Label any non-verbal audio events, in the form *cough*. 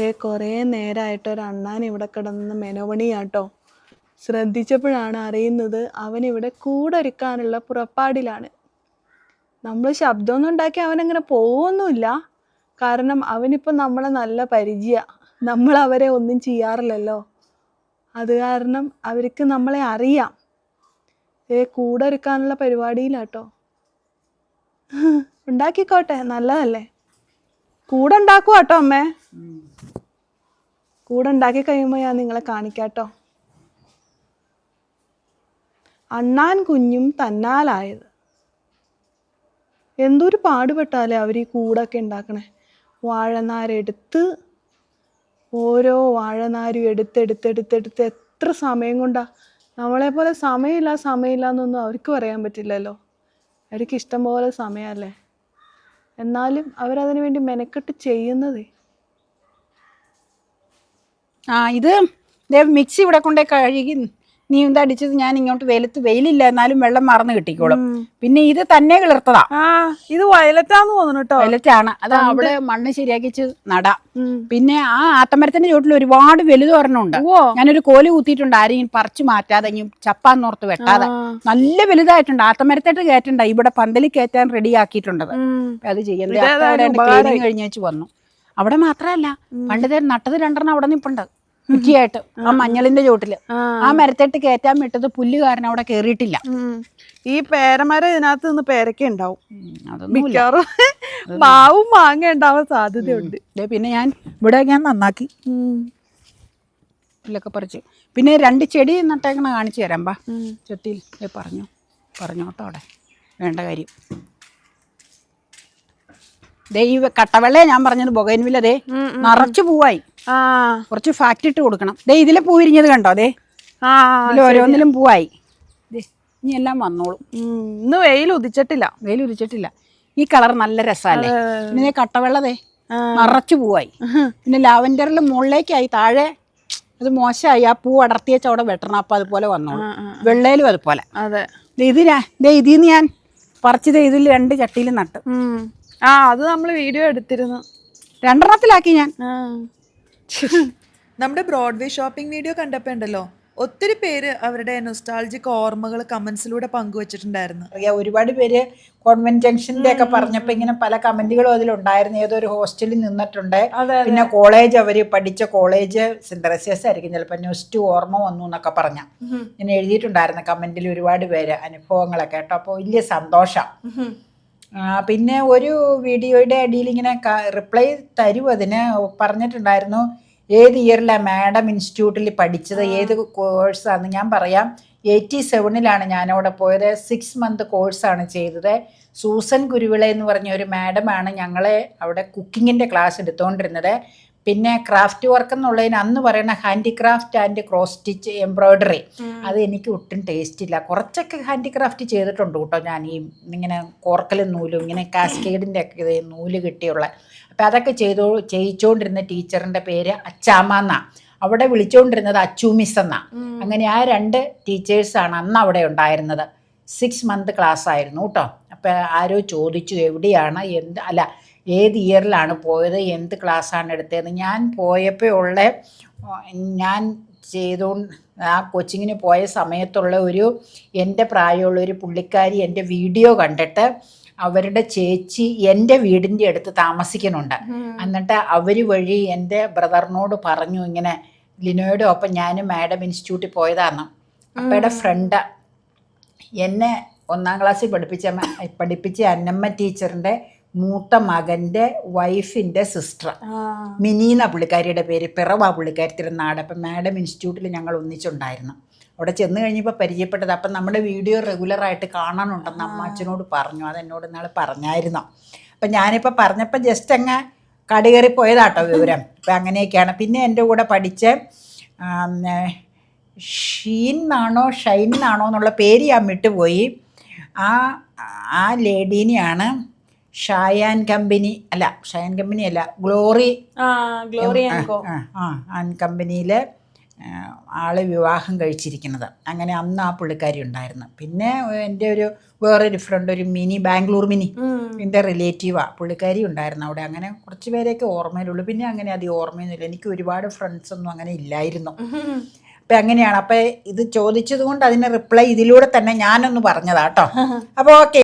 ദേ കുറേ നേരമായിട്ട് ഒരു അണ്ണാൻ ഇവിടെ കിടന്ന് മെനോമണിയാട്ടോ ശ്രദ്ധിച്ചപ്പോഴാണ് അറിയുന്നത് അവൻ ഇവിടെ കൂടൊരുക്കാനുള്ള പുറപ്പാടിലാണ്. നമ്മൾ ശബ്ദമൊന്നും ഉണ്ടാക്കി അവനങ്ങനെ പോവൊന്നുമില്ല. കാരണം അവനിപ്പോൾ നമ്മളെ നല്ല പരിചയ. നമ്മൾ അവരെ ഒന്നും ചെയ്യാറില്ലല്ലോ. അത് കാരണം അവർക്ക് നമ്മളെ അറിയാം. ഏ കൂടൊരുക്കാനുള്ള പരിപാടിയിലാട്ടോ. ഉണ്ടാക്കിക്കോട്ടെ നല്ലതല്ലേ? കൂടെ ഉണ്ടാക്കുവാട്ടോ അമ്മേ കൂടെ ഉണ്ടാക്കി കഴിയുമ്പോൾ ഞാൻ നിങ്ങളെ കാണിക്കാട്ടോ. അണ്ണാൻ കുഞ്ഞും തന്നാലായത്. എന്തൊരു പാടുപെട്ടാലേ അവർ ഈ കൂടൊക്കെ ഉണ്ടാക്കണേ. വാഴനാരെടുത്ത് ഓരോ വാഴനാരും എടുത്തെടുത്തെടുത്തെടുത്ത് എത്ര സമയം കൊണ്ടാ. നമ്മളെ പോലെ സമയമില്ല സമയമില്ല എന്നൊന്നും അവർക്ക് പറയാൻ പറ്റില്ലല്ലോ. അവർക്ക് ഇഷ്ടം പോലെ സമയമല്ലേ. എന്നാലും അവരതിനു വേണ്ടി മെനക്കെട്ട് ചെയ്യുന്നതേ. ആ ഇത് മിക്സി ഇവിടെ കൊണ്ടേ കഴുകി നീ എന്താ അടിച്ചത്? ഞാൻ ഇങ്ങോട്ട് വെയിലത്ത് വെയിലില്ല എന്നാലും വെള്ളം മറന്ന് കിട്ടിക്കോളും. പിന്നെ ഇത് തന്നെ കിളിർത്തതാ. ഇത് വയലറ്റാന്ന് തോന്നുന്നുട്ടോ കേട്ടോ വെയിലറ്റാണ്. അത് അവിടെ മണ്ണ് ശരിയാക്കിച്ച് നടാം. പിന്നെ ആ ആത്തമരത്തിന്റെ ചോട്ടിൽ ഒരുപാട് വലുത് ഒരെണ്ണമുണ്ട്. ഞാനൊരു കോൽ കുത്തിയിട്ടുണ്ട് ആരെയും പറിച്ചു മാറ്റാതെ ഇനി ചപ്പാന്നോർത്ത് വെട്ടാതെ. നല്ല വലുതായിട്ടുണ്ട്. ആത്തമരത്തേട്ട് കയറ്റണ്ട ഇവിടെ പന്തലിൽ കയറ്റാൻ റെഡി ആക്കിയിട്ടുണ്ടത് അത്. ചെയ്യുന്നത് കഴിഞ്ഞു വന്നു. അവിടെ മാത്രമല്ല പണ്ട് നട്ടത് രണ്ടെണ്ണം അവിടെ നിപ്പുണ്ട്. കുറ്റിയായിട്ട് ആ മഞ്ഞളിന്റെ ചോട്ടിൽ ആ. മരത്തേട്ട് കയറ്റാൻ വിട്ടത് പുല്ല് കാരണം അവിടെ കേറിയിട്ടില്ല. ഈ പേരമരം ഇതിനകത്ത് നിന്ന് പേരക്ക ഉണ്ടാവും. മിക്കവാറും മാവും മാങ്ങ ഉണ്ടാവാൻ സാധ്യതയുണ്ട്. പിന്നെ ഞാൻ ഇവിടെ ഞാൻ നന്നാക്കി. പുല്ലൊക്കെ പറിച്ചു. പിന്നെ രണ്ട് ചെടി നട്ടേക്കണ കാണിച്ചു തരാം ബാ. ചെട്ടിയിൽ പറഞ്ഞു. പറഞ്ഞോട്ടോ അവിടെ. വേണ്ട കാര്യം. ദേ ഈ കട്ടവെള്ളേ ഞാൻ പറഞ്ഞത് ബൊഗൈൻവില്ല ദേ നിറച്ചു പൂവായി. കുറച്ച് ഫാക്റ്റ് ഇട്ട് കൊടുക്കണം. ദേ ഇതിലെ പൂ വിരിഞ്ഞത് കണ്ടോ ദേ? ഇതിൽ ഓരോന്നിലും പൂവായി. ഇനി എല്ലാം വന്നോളും. ഇന്ന് വെയിൽ ഉദിച്ചിട്ടില്ല. വെയിൽ ഉദിച്ചിട്ടില്ല. ഈ കളർ നല്ല രസമല്ലേ പിന്നെ കട്ടവെള്ളതേ നിറച്ചു പൂവായി. പിന്നെ ലാവൻഡറിൽ മുകളിലേക്കായി താഴെ അത് മോശമായി ആ പൂ അടർത്തിയ ചവിടെ വെട്ടണം. അപ്പം അതുപോലെ വന്നോളൂ. വെള്ളയിലും അതുപോലെ. അതെ. ദേ ഇത് ഞാൻ ദേ ഇതിൽ നിന്ന് ഞാൻ പറിച്ചത് ഇതിൽ രണ്ട് ചട്ടിയിൽ നട്ട്. ആ അത് നമ്മൾ വീഡിയോ എടുത്തിരുന്നു. രണ്ടെണ്ണത്തിലാക്കി ഞാൻ. നമ്മുടെ ബ്രോഡ്വേ ഷോപ്പിംഗ് വീഡിയോ കണ്ടപ്പോ ഉണ്ടല്ലോ ഒത്തിരി പേര് അവരുടെ നൊസ്റ്റാൾജിക് ഓർമ്മകൾ കമന്റ്സിലൂടെ പങ്കുവച്ചിട്ടുണ്ടായിരുന്നു. അറിയാം ഒരുപാട് പേര് കോൺവെന്റ് ജംഗ്ഷന്റെ ഒക്കെ പറഞ്ഞപ്പോൾ ഇങ്ങനെ പല കമന്റുകളും അതിലുണ്ടായിരുന്നു ഒരു ഹോസ്റ്റലിൽ നിന്നിട്ടുണ്ട്. പിന്നെ കോളേജ് അവർ പഠിച്ച കോളേജ് സിന്തറസിയസ് ആയിരിക്കും. ചിലപ്പോൾ നൊസ്റ്റു ഓർമ്മ വന്നു എന്നൊക്കെ പറഞ്ഞ. ഇങ്ങനെ എഴുതിയിട്ടുണ്ടായിരുന്നു കമന്റിൽ ഒരുപാട് പേര് അനുഭവങ്ങളൊക്കെ കേട്ടോ. അപ്പോൾ വലിയ സന്തോഷം. പിന്നെ ഒരു വീഡിയോയുടെ അടിയിൽ ഇങ്ങനെ റിപ്ലൈ തരൂ അതിന്. പറഞ്ഞിട്ടുണ്ടായിരുന്നു ഏത് ഇയറിലാണ് മാഡം ഇൻസ്റ്റിറ്റ്യൂട്ടിൽ പഠിച്ചത്? ഏത് കോഴ്സാന്ന് ഞാൻ പറയാം. എയ്റ്റി സെവനിലാണ് ഞാനവിടെ പോയത്. സിക്സ് മന്ത് കോഴ്സാണ് ചെയ്തത്. സൂസൻ കുരുവിള എന്ന് പറഞ്ഞ ഒരു മാഡമാണ് ഞങ്ങളെ അവിടെ കുക്കിങ്ങിന്റെ ക്ലാസ് എടുത്തുകൊണ്ടിരുന്നത് പിന്നെ ക്രാഫ്റ്റ് വർക്ക് എന്നുള്ളതിന് അന്ന് പറയുന്ന handicraft and cross stitch embroidery. അത് എനിക്ക് ഒട്ടും ടേസ്റ്റ് ഇല്ല. കുറച്ചൊക്കെ ഹാൻഡിക്രാഫ്റ്റ് ചെയ്തിട്ടുണ്ട് കേട്ടോ ഞാൻ ഈ ഇങ്ങനെ കോർക്കലും നൂലും ഇങ്ങനെ കാസ്കേഡിന്റെ ഒക്കെ ഇത് നൂൽ കിട്ടിയുള്ള. അപ്പം അതൊക്കെ ചെയ്തോ ചെയ്യിച്ചുകൊണ്ടിരുന്ന ടീച്ചറിന്റെ പേര് അച്ചാമ്മ എന്നാ. അവിടെ വിളിച്ചുകൊണ്ടിരുന്നത് അച്ചു മിസ് എന്നാ അങ്ങനെ ആ രണ്ട് ടീച്ചേഴ്സാണ് അന്ന് അവിടെ ഉണ്ടായിരുന്നത്. സിക്സ് മന്ത് ക്ലാസ് ആയിരുന്നു കേട്ടോ അപ്പോൾ ആരോ ചോദിച്ചു എവിടെയാണ്? എന്ത് അല്ല ഏത് ഇയറിലാണ് പോയത്? എന്ത് ക്ലാസ്സാണ് എടുത്തതെന്ന് ഞാൻ പോയപ്പോൾ ഉള്ള ഞാൻ ചെയ്തുകൊണ്ട് ആ കോച്ചിങ്ങിന് പോയ സമയത്തുള്ള ഒരു എന്റെ പ്രായമുള്ള ഒരു പുള്ളിക്കാരി എന്റെ വീഡിയോ കണ്ടിട്ട് അവരുടെ ചേച്ചി എന്റെ വീടിന്റെ അടുത്ത് താമസിക്കുന്നുണ്ട്. എന്നിട്ട് അവർ വഴി എന്റെ ബ്രദറിനോട് പറഞ്ഞു ഇങ്ങനെ ലിനോയുടെ ഒപ്പം ഞാൻ മാഡം ഇൻസ്റ്റിറ്റ്യൂട്ടിൽ പോയതാണ് അപ്പയുടെ ഫ്രണ്ട് എന്നെ ഒന്നാം ക്ലാസ്സിൽ പഠിപ്പിച്ച പഠിപ്പിച്ച അന്നമ്മ ടീച്ചറിന്റെ മൂത്ത മകന്റെ വൈഫിന്റെ സിസ്റ്റർ. ആ. മിനീന്ന പുള്ളിക്കാരിയുടെ പേര് പിറവാ പുള്ളിക്കാരത്തിയുടെ നാട് അപ്പം മാഡം ഇൻസ്റ്റിറ്റ്യൂട്ടിൽ ഞങ്ങൾ ഒന്നിച്ചുണ്ടായിരുന്നു. അവിടെ ചെന്ന് കഴിഞ്ഞപ്പോൾ പരിചയപ്പെട്ടത് അപ്പം നമ്മുടെ വീഡിയോ റെഗുലറായിട്ട് കാണാനുണ്ടെന്ന് അമ്മ അച്ഛനോട് പറഞ്ഞു. അതെന്നോട് ഇന്നാൾ പറഞ്ഞായിരുന്നു. അപ്പം ഞാനിപ്പോൾ പറഞ്ഞപ്പോൾ ജസ്റ്റ് അങ്ങ് കടകയറി പോയതാട്ടോ വിവരം. അപ്പം അങ്ങനെയൊക്കെയാണ്. പിന്നെ എന്റെ കൂടെ പഠിച്ച ഷീൻ എന്നാണോ ഷൈൻ എന്നാണോ എന്നുള്ള പേര് ഞാൻ വിട്ടുപോയി. ആ ആ ലേഡീനെയാണ് ഷായാൻ കമ്പനി അല്ല ഷായൻ കമ്പനി അല്ല ഗ്ലോറി. ഗ്ലോറി ആൻ കമ്പനിയിൽ ആളെ വിവാഹം കഴിച്ചിരിക്കുന്നത്. അങ്ങനെ അന്ന് ആ പുള്ളിക്കാരി ഉണ്ടായിരുന്നു. പിന്നെ എന്റെ ഒരു വേറൊരു ഫ്രണ്ട് ഒരു മിനി ബാംഗ്ലൂർ മിനി എന്റെ റിലേറ്റീവാണ് പുള്ളിക്കാരി ഉണ്ടായിരുന്നു അവിടെ. അങ്ങനെ കുറച്ച് പേരെയൊക്കെ ഓർമ്മയിലുള്ളൂ. പിന്നെ അങ്ങനെ അധികം ഓർമ്മയൊന്നുമില്ല. എനിക്ക് ഒരുപാട് ഫ്രണ്ട്സ് ഒന്നും അങ്ങനെ ഇല്ലായിരുന്നു. അപ്പം അങ്ങനെയാണ് അപ്പം ഇത് ചോദിച്ചത് കൊണ്ട് അതിന് റിപ്ലൈ ഇതിലൂടെ തന്നെ ഞാനൊന്ന് പറഞ്ഞതാട്ടോ *laughs* അപ്പോൾ ഓക്കെ